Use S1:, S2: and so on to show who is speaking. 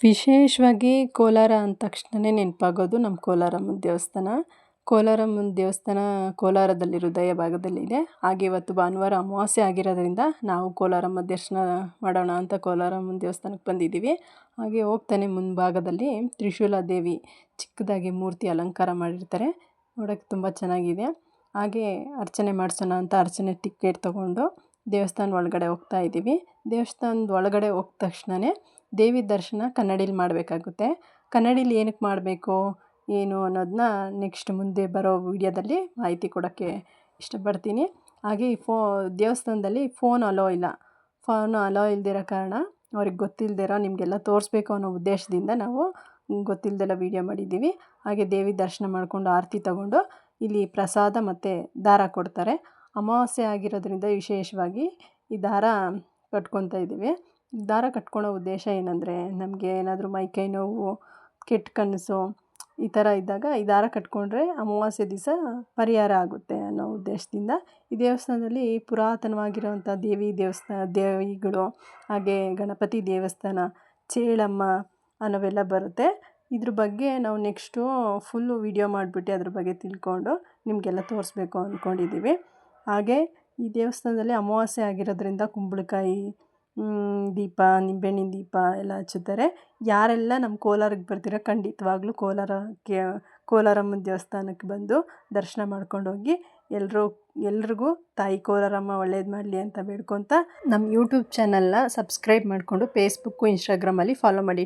S1: ವಿಶೇಷವಾಗಿ ಕೋಲಾರ ಅಂದ ತಕ್ಷಣವೇ ನೆನಪಾಗೋದು ನಮ್ಮ ಕೋಲಾರಮ್ಮನ ದೇವಸ್ಥಾನ. ಕೋಲಾರಮ್ಮನ ದೇವಸ್ಥಾನ ಕೋಲಾರದಲ್ಲಿ ಹೃದಯ ಭಾಗದಲ್ಲಿದೆ ಹಾಗೆ ಇವತ್ತು ಭಾನುವಾರ ಅಮಾವಾಸ್ಯೆ ಆಗಿರೋದ್ರಿಂದ ನಾವು ಕೋಲಾರಮ್ಮ ದರ್ಶನ ಮಾಡೋಣ ಅಂತ ಕೋಲಾರಮ್ಮನ ದೇವಸ್ಥಾನಕ್ಕೆ ಬಂದಿದ್ದೀವಿ. ಹಾಗೆ ಹೋಗ್ತಾನೆ ಮುಂಭಾಗದಲ್ಲಿ ತ್ರಿಶೂಲ ದೇವಿ ಚಿಕ್ಕದಾಗಿ ಮೂರ್ತಿ ಅಲಂಕಾರ ಮಾಡಿರ್ತಾರೆ. ನೋಡೋಕ್ಕೆ ತುಂಬ ಚೆನ್ನಾಗಿದೆ. ಹಾಗೆ ಅರ್ಚನೆ ಮಾಡಿಸೋಣ ಅಂತ ಅರ್ಚನೆ ಟಿಕೆಟ್ ತೊಗೊಂಡು ದೇವಸ್ಥಾನದ ಒಳಗಡೆ ಹೋಗ್ತಾ ಇದ್ದೀವಿ. ದೇವಸ್ಥಾನದ ಒಳಗಡೆ ಹೋದ ತಕ್ಷಣವೇ ದೇವಿ ದರ್ಶನ ಕನ್ನಡೀಲಿ ಮಾಡಬೇಕಾಗುತ್ತೆ. ಕನ್ನಡೀಲಿ ಏನಕ್ಕೆ ಮಾಡಬೇಕು, ಏನು ಅನ್ನೋದನ್ನ ನೆಕ್ಸ್ಟ್ ಮುಂದೆ ಬರೋ ವೀಡಿಯೋದಲ್ಲಿ ಮಾಹಿತಿ ಕೊಡೋಕ್ಕೆ ಇಷ್ಟಪಡ್ತೀನಿ. ಹಾಗೆ ಈ ಫೋ, ದೇವಸ್ಥಾನದಲ್ಲಿ ಫೋನ್ ಅಲೋ ಇಲ್ಲ. ಫೋನ್ ಅಲೋ ಇಲ್ದಿರೋ ಕಾರಣ ಅವ್ರಿಗೆ ಗೊತ್ತಿಲ್ಲದಿರೋ ನಿಮಗೆಲ್ಲ ತೋರಿಸ್ಬೇಕು ಅನ್ನೋ ಉದ್ದೇಶದಿಂದ ನಾವು ಗೊತ್ತಿಲ್ಲದೆಲ್ಲ ವೀಡಿಯೋ ಮಾಡಿದ್ದೀವಿ. ಹಾಗೆ ದೇವಿ ದರ್ಶನ ಮಾಡಿಕೊಂಡು ಆರತಿ ತಗೊಂಡು ಇಲ್ಲಿ ಪ್ರಸಾದ ಮತ್ತು ದಾರ ಕೊಡ್ತಾರೆ. ಅಮಾವಾಸ್ಯೆ ಆಗಿರೋದ್ರಿಂದ ವಿಶೇಷವಾಗಿ ಈ ದಾರ ಕಟ್ಕೊತಾ ಇದ್ದೀವಿ. ದಾರ ಕಟ್ಕೊಳ್ಳೋ ಉದ್ದೇಶ ಏನಂದರೆ ನಮಗೆ ಏನಾದರೂ ಮೈ, ಕೈ ನೋವು, ಕೆಟ್ಟ ಕನಸು ಈ ಥರ ಇದ್ದಾಗ ಈ ದಾರ ಕಟ್ಟಿಕೊಂಡ್ರೆ ಅಮಾವಾಸ್ಯೆ ದಿವಸ ಪರಿಹಾರ ಆಗುತ್ತೆ ಅನ್ನೋ ಉದ್ದೇಶದಿಂದ ಈ ದೇವಸ್ಥಾನದಲ್ಲಿ ಪುರಾತನವಾಗಿರೋವಂಥ ದೇವಿ ದೇವಸ್ಥಾನ ದೇವಿಗಳು ಹಾಗೆ ಗಣಪತಿ ದೇವಸ್ಥಾನ, ಚೇಳಮ್ಮ ಅನ್ನೋವೆಲ್ಲ ಬರುತ್ತೆ. ಇದ್ರ ಬಗ್ಗೆ ನಾವು ನೆಕ್ಸ್ಟು ಫುಲ್ಲು ವೀಡಿಯೋ ಮಾಡಿಬಿಟ್ಟು ಅದ್ರ ಬಗ್ಗೆ ತಿಳ್ಕೊಂಡು ನಿಮಗೆಲ್ಲ ತೋರಿಸ್ಬೇಕು ಅಂದ್ಕೊಂಡಿದ್ದೀವಿ ಹಾಗೆ ಈ ದೇವಸ್ಥಾನದಲ್ಲಿ ಅಮಾವಾಸ್ಯೆ ಆಗಿರೋದ್ರಿಂದ ಕುಂಬಳಕಾಯಿ ದೀಪ ನಿಂಬೆಹಣ್ಣಿನ ದೀಪ ಎಲ್ಲ ಹಚ್ಚುತ್ತಾರೆ. ಯಾರೆಲ್ಲ ನಮ್ಮ ಕೋಲಾರಕ್ಕೆ ಬರ್ತೀರೋ ಖಂಡಿತವಾಗ್ಲೂ ಕೋಲಾರಕ್ಕೆ, ಕೋಲಾರಮ್ಮನ ದೇವಸ್ಥಾನಕ್ಕೆ ಬಂದು ದರ್ಶನ ಮಾಡ್ಕೊಂಡು ಹೋಗಿ ಎಲ್ಲರೂ ಎಲ್ರಿಗೂ ತಾಯಿ ಕೋಲಾರಮ್ಮ ಒಳ್ಳೇದು ಮಾಡಲಿ ಅಂತ ಬೇಡ್ಕೊತ ನಮ್ಮ ಯೂಟ್ಯೂಬ್ ಚಾನಲ್ನ ಸಬ್ಸ್ಕ್ರೈಬ್ ಮಾಡಿಕೊಂಡು ಫೇಸ್ಬುಕ್ಕು ಇನ್ಸ್ಟಾಗ್ರಾಮಲ್ಲಿ ಫಾಲೋ ಮಾಡಿ.